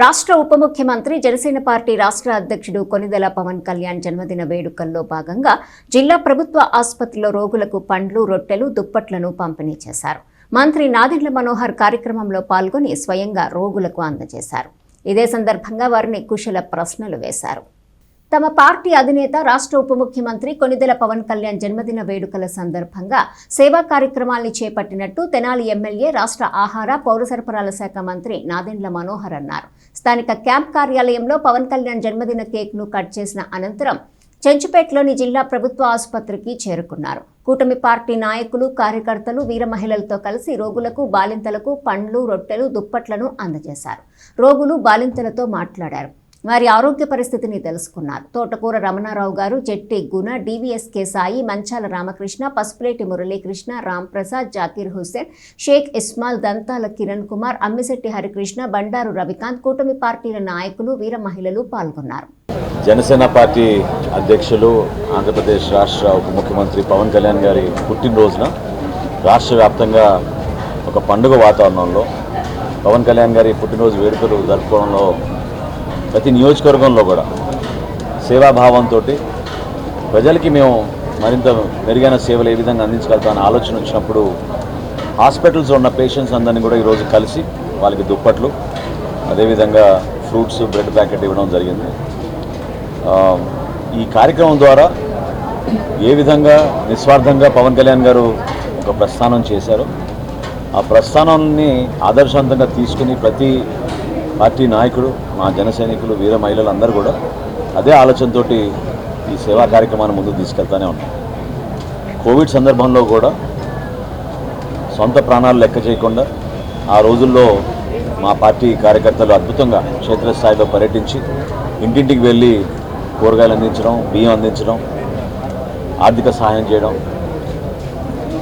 రాష్ట్ర ఉప ముఖ్యమంత్రి జనసేన పార్టీ రాష్ట్ర అధ్యక్షుడు కొనిదెల పవన్ కళ్యాణ్ జన్మదిన వేడుకల్లో భాగంగా జిల్లా ప్రభుత్వ ఆసుపత్రిలో రోగులకు పండ్లు రొట్టెలు దుప్పట్లను పంపిణీ చేశారు. మంత్రి నాదెండ్ల మనోహర్ కార్యక్రమంలో పాల్గొని స్వయంగా రోగులకు అందజేశారు. ఇదే సందర్భంగా వారిని కుశల ప్రశ్నలు వేశారు. తమ పార్టీ అధినేత రాష్ట్ర ఉప ముఖ్యమంత్రి కొనిదెల పవన్ కళ్యాణ్ జన్మదిన వేడుకల సందర్భంగా సేవా కార్యక్రమాల్ని చేపట్టినట్టు తెనాలి ఎమ్మెల్యే రాష్ట్ర ఆహార పౌర సరఫరాల శాఖ మంత్రి నాదెండ్ల మనోహర్ అన్నారు. స్థానిక క్యాంప్ కార్యాలయంలో పవన్ కళ్యాణ్ జన్మదిన కేక్ను కట్ చేసిన అనంతరం చెంచుపేటలోని జిల్లా ప్రభుత్వ ఆసుపత్రికి చేరుకున్నారు. కూటమి పార్టీ నాయకులు కార్యకర్తలు వీర మహిళలతో కలిసి రోగులకు బాలింతలకు పండ్లు రొట్టెలు దుప్పట్లను అందజేశారు. రోగులు బాలింతలతో మాట్లాడారు. వారి ఆరోగ్య పరిస్థితిని తెలుసుకున్నారు. తోటకూర రమణారావు గారు జెట్టి గుణ డివిఎస్కే సాయి మంచాల రామకృష్ణ పసుపులేటి మురళీకృష్ణ రామ్ ప్రసాద్ జాకీర్ హుస్సేన్ షేక్ ఇస్మాల్ దంతాల కిరణ్ కుమార్ అమ్మిశెట్టి హరికృష్ణ బండారు రవికాంత్ కూటమి పార్టీల నాయకులు వీర మహిళలు పాల్గొన్నారు. జనసేన పార్టీ అధ్యక్షులు ఆంధ్రప్రదేశ్ రాష్ట్ర ఉప ముఖ్యమంత్రి పవన్ కళ్యాణ్ గారి పుట్టినరోజున రాష్ట్ర వ్యాప్తంగా ఒక పండుగ వాతావరణంలో పవన్ కళ్యాణ్ గారి పుట్టినరోజు వేడుకలు జరుపుకోవడంలో ప్రతి నియోజకవర్గంలో కూడా సేవాభావంతో ప్రజలకి మేము మరింత మెరుగైన సేవలు ఏ విధంగా అందించగలుగుతామని ఆలోచన వచ్చినప్పుడు హాస్పిటల్స్ ఉన్న పేషెంట్స్ అందరినీ కూడా ఈరోజు కలిసి వాళ్ళకి దుప్పట్లు అదేవిధంగా ఫ్రూట్స్ బ్రెడ్ ప్యాకెట్ ఇవ్వడం జరిగింది. ఈ కార్యక్రమం ద్వారా ఏ విధంగా నిస్వార్థంగా పవన్ కళ్యాణ్ గారు ఒక ప్రస్థానం చేశారు ఆ ప్రస్థానాన్ని ఆదర్శవంతంగా తీసుకుని ప్రతి పార్టీ నాయకుడు మా జన సైనికులు వీర మహిళలు అందరూ కూడా అదే ఆలోచనతో ఈ సేవా కార్యక్రమాన్ని ముందుకు తీసుకెళ్తానే ఉన్నాం కోవిడ్ సందర్భంలో కూడా సొంత ప్రాణాలు లెక్క చేయకుండా ఆ రోజుల్లో మా పార్టీ కార్యకర్తలు అద్భుతంగా క్షేత్రస్థాయిలో పర్యటించి ఇంటింటికి వెళ్ళి కూరగాయలు అందించడం బియ్యం అందించడం ఆర్థిక సహాయం చేయడం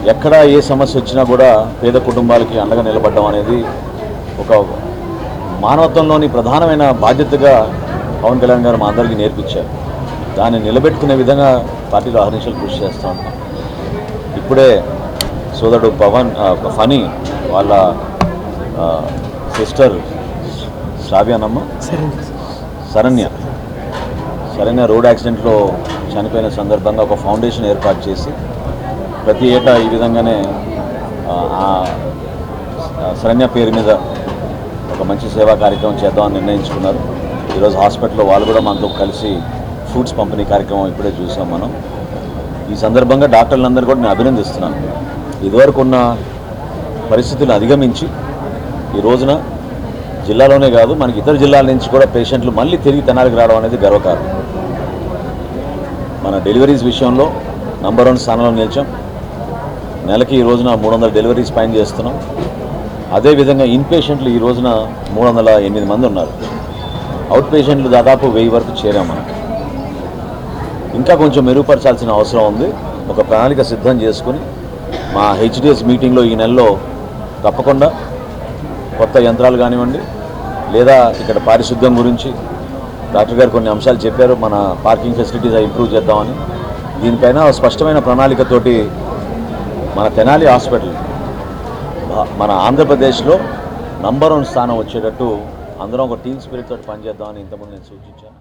ఎక్కడ ఏ సమస్య వచ్చినా కూడా పేద కుటుంబాలకి అండగా నిలబడడం అనేది ఒక మానవత్వంలోని ప్రధానమైన బాధ్యతగా పవన్ కళ్యాణ్ గారు మా అందరికీ నేర్పించారు. దాన్ని నిలబెట్టుకునే విధంగా పార్టీలో అహర్నిశలు కృషి చేస్తూ ఉన్నాం. ఇప్పుడే సోదరుడు పవన్ ఫనీ వాళ్ళ సిస్టర్ శ్రావ్యానమ్మ శరణ్య. శరణ్య రోడ్ యాక్సిడెంట్లో చనిపోయిన సందర్భంగా ఒక ఫౌండేషన్ ఏర్పాటు చేసి ప్రతి ఏటా ఈ విధంగానే శరణ్య పేరు మీద ఒక మంచి సేవా కార్యక్రమం చేద్దామని నిర్ణయించుకున్నారు. ఈరోజు హాస్పిటల్లో వాళ్ళు కూడా మనతో కలిసి ఫ్రూట్స్ పంపిణీ కార్యక్రమం ఇప్పుడే చూసాం మనం. ఈ సందర్భంగా డాక్టర్లందరూ కూడా నేను అభినందిస్తున్నాను. ఇదివరకు ఉన్న పరిస్థితులు అధిగమించి ఈ రోజున జిల్లాలోనే కాదు మనకి ఇతర జిల్లాల నుంచి కూడా పేషెంట్లు మళ్ళీ తిరిగి తెనాలికి రావడం అనేది గర్వకారణం. మన డెలివరీస్ విషయంలో నంబర్ వన్ స్థానంలో నిలిచాం. నెలకి ఈ రోజున మూడు వందల డెలివరీస్ పైన చేస్తున్నాం. అదేవిధంగా ఇన్ పేషెంట్లు ఈ రోజున మూడు వందల ఎనిమిది మంది ఉన్నారు. అవుట్ పేషెంట్లు దాదాపు వెయ్యి వరకు చేరాం మనం. ఇంకా కొంచెం మెరుగుపరచాల్సిన అవసరం ఉంది. ఒక ప్రణాళిక సిద్ధం చేసుకుని మా హెచ్డిఎస్ మీటింగ్లో ఈ నెలలో తప్పకుండా కొత్త యంత్రాలు కానివ్వండి లేదా ఇక్కడ పారిశుద్ధ్యం గురించి డాక్టర్ గారు కొన్ని అంశాలు చెప్పారు. మన పార్కింగ్ ఫెసిలిటీస్ ఇంప్రూవ్ చేద్దామని. దీనిపైన స్పష్టమైన ప్రణాళికతోటి మన తెనాలి హాస్పిటల్ మన ఆంధ్రప్రదేశ్లో నంబర్ వన్ స్థానం వచ్చేటట్టు అందరం ఒక టీమ్ స్పిరిట్ తోటి పనిచేద్దామని ఇంతకుముందు నేను సూచించాను.